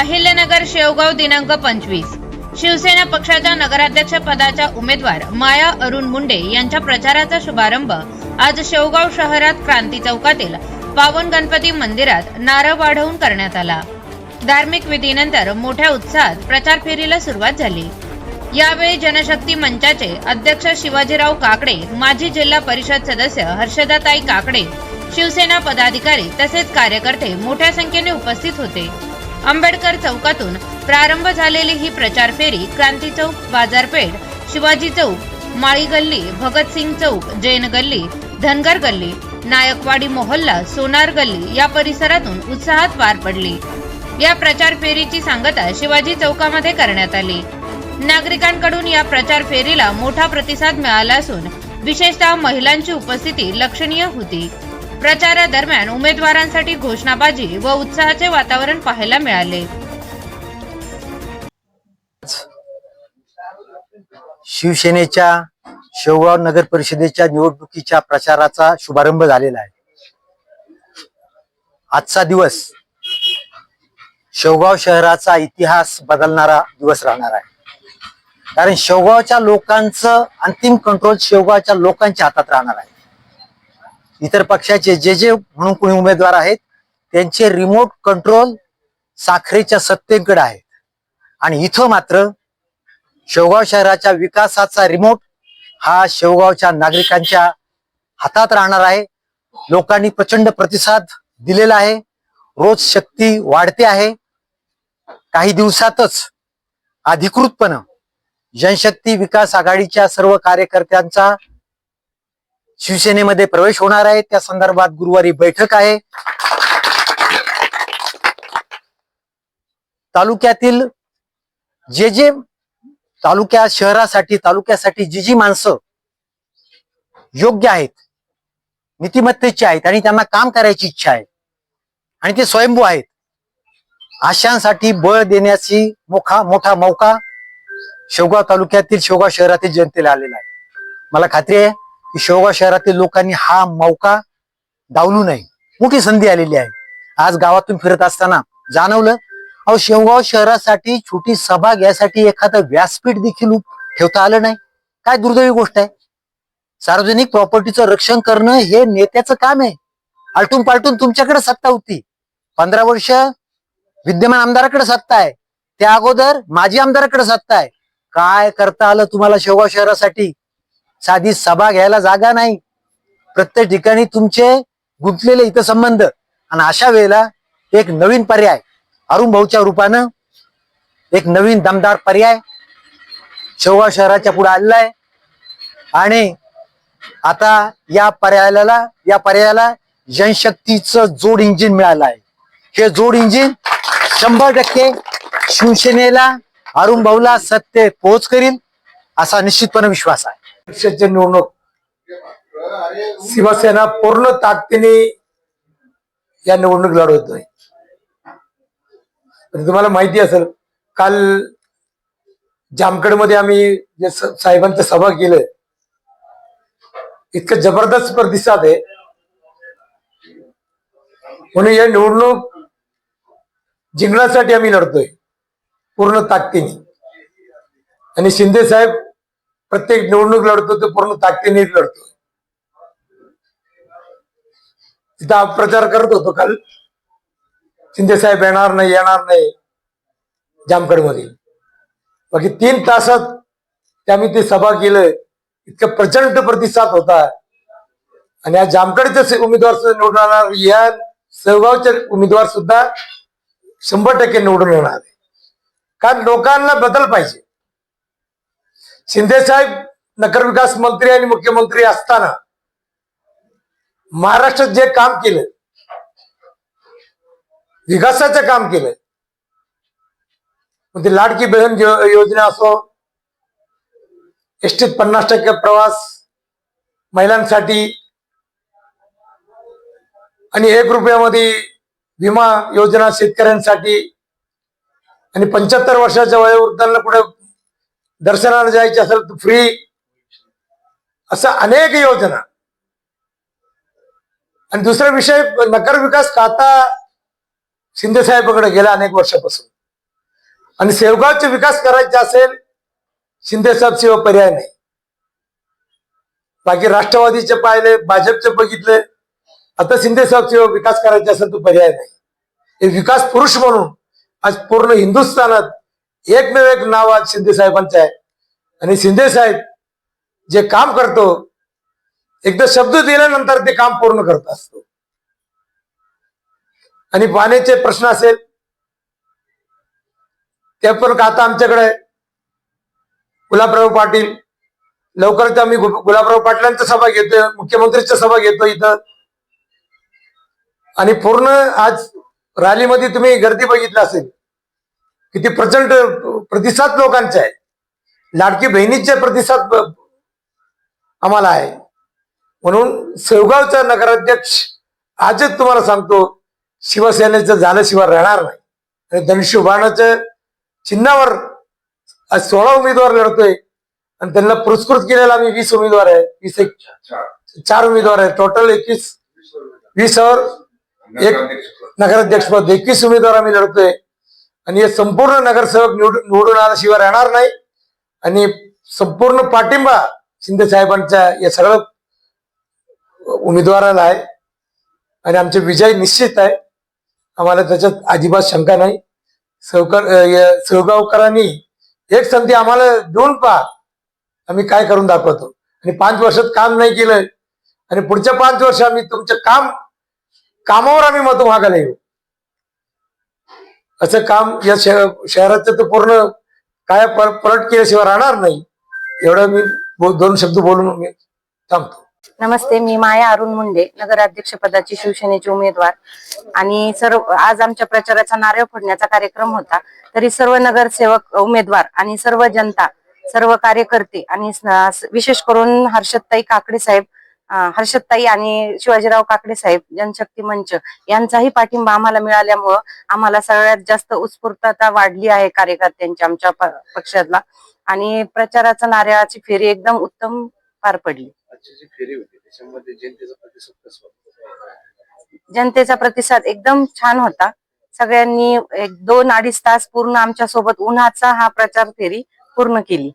अहिल्यानगर शेवगाव दिनांक पंचवीस. शिवसेना पक्षाच्या नगराध्यक्ष पदाच्या उमेदवार माया अरुण मुंडे यांच्या प्रचाराचा शुभारंभ आज शेवगाव शहरात क्रांती चौकातील पावन गणपती मंदिरात नारळ वाढवून करण्यात आला. धार्मिक विधीनंतर मोठ्या उत्साहात प्रचार फेरीला सुरुवात झाली. यावेळी जनशक्ती मंचाचे अध्यक्ष शिवाजीराव काकडे माजी जिल्हा परिषद सदस्य हर्षदाताई काकडे शिवसेना पदाधिकारी तसेच कार्यकर्ते मोठ्या संख्येने उपस्थित होते. आंबेडकर चौकातून प्रारंभ झालेली ही प्रचार फेरी क्रांती चौक बाजारपेठ शिवाजी चौक माळी गल्ली भगतसिंग चौक जैन गल्ली धनगर गल्ली नायकवाडी मोहल्ला सोनार गल्ली या परिसरातून उत्साहात पार पडली. या प्रचार फेरीची सांगता शिवाजी चौकामध्ये करण्यात आली. नागरिकांकडून या प्रचार फेरीला मोठा प्रतिसाद मिळाला असून विशेषतः महिलांची उपस्थिती लक्षणीय होती. प्रचारादरम्यान उमेदवारांसाठी घोषणाबाजी व उत्साहाचे वातावरण पाहायला मिळाले. शिवसेनेच्या शेवगाव नगर परिषदेच्या निवडणुकीच्या प्रचाराचा शुभारंभ झालेला आहे. आजचा दिवस शेवगाव शहराचा इतिहास बदलणारा दिवस राहणार आहे. कारण शेवगावच्या लोकांचं अंतिम कंट्रोल शेवगावच्या लोकांच्या हातात राहणार आहे. इतर पक्षाचे जे जे म्हणून कोणी उमेदवार आहेत त्यांचे रिमोट कंट्रोल साखरेच्या सत्तेकडे आहेत. आणि इथं मात्र शेवगाव शहराच्या विकासाचा रिमोट हा शेवगावच्या नागरिकांच्या हातात राहणार आहे. लोकांनी प्रचंड प्रतिसाद दिलेला आहे. रोज शक्ती वाढते आहे. काही दिवसातच अधिकृतपणे जनशक्ती विकास आघाडीच्या सर्व कार्यकर्त्यांचा शिवसेनेमध्ये प्रवेश होणार आहे. त्या संदर्भात गुरुवारी बैठक आहे. तालुक्यातील जे जे तालुक्या शहरासाठी तालुक्यासाठी जी जी माणसं योग्य आहेत नीतिमत्तेची आहेत आणि त्यांना काम करायची इच्छा आहे आणि ते स्वयंभू आहेत आशांसाठी बळ देण्याची मोठा मोठा मौका शेवगाव तालुक्यातील शेवगाव शहरातील जनतेला आलेला आहे. मला खात्री आहे की शेवगाव शहरातील लोकांनी हा मौका डावलू नये. मोठी संधी आलेली आहे. आज गावातून फिरत असताना जाणवलं अहो शेवगाव शहरासाठी छोटी सभा घ्यायसाठी एखादं व्यासपीठ देखील ठेवता आलं नाही. काय दुर्दैवी गोष्ट आहे? सार्वजनिक प्रॉपर्टीचं रक्षण करणं हे नेत्याचं काम आहे. आलटून पालटून तुमच्याकडे सत्ता होती. पंधरा वर्ष विद्यमान आमदाराकडे सत्ता आहे. त्या अगोदर माजी आमदाराकडे सत्ता आहे. काय करता आलं तुम्हाला शेवगाव शहरासाठी? साधी सभा घ्यायला जागा नाही. प्रत्येक ठिकाणी तुमचे गुंतलेले हितसंबंध आणि अशा वेळेला एक नवीन पर्याय अरुण भाऊच्या रूपानं एक नवीन दमदार पर्याय शेवगाव शहराच्या पुढे आलेला आहे आणि आता या पर्यायाला या पर्यायाला जनशक्तीचं जोड इंजिन मिळालं आहे. हे जोड इंजिन शंभर टक्के शिवसेनेला अरुण भाऊला सत्य पोहोच करील. असा निश्चितपणे विश्वास आहे. पक्षाची निवडणूक शिवसेना पूर्ण ताकदीने या निवडणूक लढवतोय. तुम्हाला माहिती असेल काल जामखेडमध्ये आम्ही जे साहेबांचं सभा केलं इतकं जबरदस्त प्रतिसाद आहे. म्हणून या निवडणूक जिंकण्यासाठी आम्ही लढतोय पूर्ण ताकदीने. आणि शिंदे साहेब प्रत्येक निवडणूक लढतो ते पूर्ण ताकदीने लढतो. तिथं प्रचार करत होतो काल. शिंदे साहेब येणार नाही येणार नाही जामखेडमध्ये बाकी तीन तासात त्या मी ते सभा केलं इतकं प्रचंड प्रतिसाद होता. आणि या जामखेडचे उमेदवार सुद्धा निवडून येणार. या सहगावचे उमेदवार सुद्धा शंभर टक्के निवडून येणार. आहे कारण लोकांना बदल पाहिजे. शिंदेसाहेब नगरविकास मंत्री आणि मुख्यमंत्री असताना महाराष्ट्रात जे काम केलं विकासाचं काम केलं म्हणजे लाडकी बहन योजना असो एसटीत पन्नास टक्के प्रवास महिलांसाठी आणि एक रुपयामध्ये विमा योजना शेतकऱ्यांसाठी आणि पंच्याहत्तर वर्षाच्या वयोवृद्धांना कुठे दर्शनाला जायचे असेल तर फ्री असं अनेक योजना. आणि दुसरा विषय नगर विकास खाता शिंदे साहेबांकडे गेला अनेक वर्षापासून. आणि शेवगावचे विकास करायचे असेल शिंदे साहेब शिवाय पर्याय नाही. बाकी राष्ट्रवादीचे पाहिले भाजपचे बघितले आता शिंदे साहेब शिवाय विकास करायचा असेल तो पर्याय नाही. हे विकास पुरुष म्हणून आज पूर्ण हिंदुस्थानात एकमेव एक नाव आज शिंदे साहेबांचं आहे. आणि शिंदे साहेब जे काम करतो एकदा शब्द दिल्यानंतर ते काम पूर्ण करत असतो. आणि पाण्याचे प्रश्न असेल ते पण आता आमच्याकडे गुलाबराव पाटील लवकरच आम्ही गुलाबराव पाटलांच्या सभा घेतोय मुख्यमंत्रीच्या सभा घेतो इथं. आणि पूर्ण आज रॅलीमध्ये तुम्ही गर्दी बघितली असेल. किती प्रचंड प्रतिसाद लोकांचा आहे. लाडकी बहिणीचे प्रतिसाद आम्हाला आहे. म्हणून शेवगावचा नगराध्यक्ष आजच तुम्हाला सांगतो शिवसेनेचं झाल्याशिवाय राहणार नाही. आणि धनुष्यबाणाच्या चिन्हावर आज सोळा उमेदवार लढतोय. आणि त्यांना पुरस्कृत केलेला आम्ही वीस उमेदवार आहे. वीस एक चार उमेदवार आहे. टोटल एकवीस वीसवर एक नगराध्यक्षपद एकवीस उमेदवार आम्ही लढतोय. आणि हे संपूर्ण नगरसेवक निवडून निवडून आल्याशिवाय राहणार नाही. आणि संपूर्ण पाठिंबा शिंदे साहेबांच्या या सगळं उमेदवाराला आहे. आणि आमचे विजय निश्चित आहे. आम्हाला त्याच्यात अजिबात शंका नाही. सहकार या सहगावकरांनी एक संधी आम्हाला देऊन पहा. आम्ही काय करून दाखवतो. आणि पाच वर्षात काम नाही केलं आणि पुढच्या पाच वर्ष आम्ही तुमचं काम कामावर आम्ही मत मागायला येऊ. असं काम या शहराचं तर पूर्ण काय पर- पलट केल्याशिवाय राहणार नाही. एवढं मी दोन शब्द बोलून मी थांबतो. नमस्ते मी माया अरुण मुंडे नगराध्यक्ष पदाची शिवसेनेचे उमेदवार. आणि सर्व आज आमच्या प्रचाराचा नारळ फोडण्याचा कार्यक्रम होता. तरी सर्व नगरसेवक उमेदवार आणि सर्व जनता सर्व कार्यकर्ते आणि विशेष करून हर्षदताई काकडे साहेब हर्षदताई आणि शिवाजीराव काकडे साहेब जनशक्ती मंच यांचाही पाठिंबा आम्हाला मिळाल्यामुळं आम्हाला सगळ्यात जास्त उत्स्फूर्तता वाढली आहे कार्यकर्त्यांची आमच्या पक्षातला. आणि प्रचाराचा नारळाची फेरी एकदम उत्तम पार पडली? जनतेचा प्रतिसाद एकदम छान होता. सगळ्यांनी एक दोन अडीच तास पूर्ण आमच्यासोबत उन्हाचा हा प्रचार फेरी पूर्ण केली.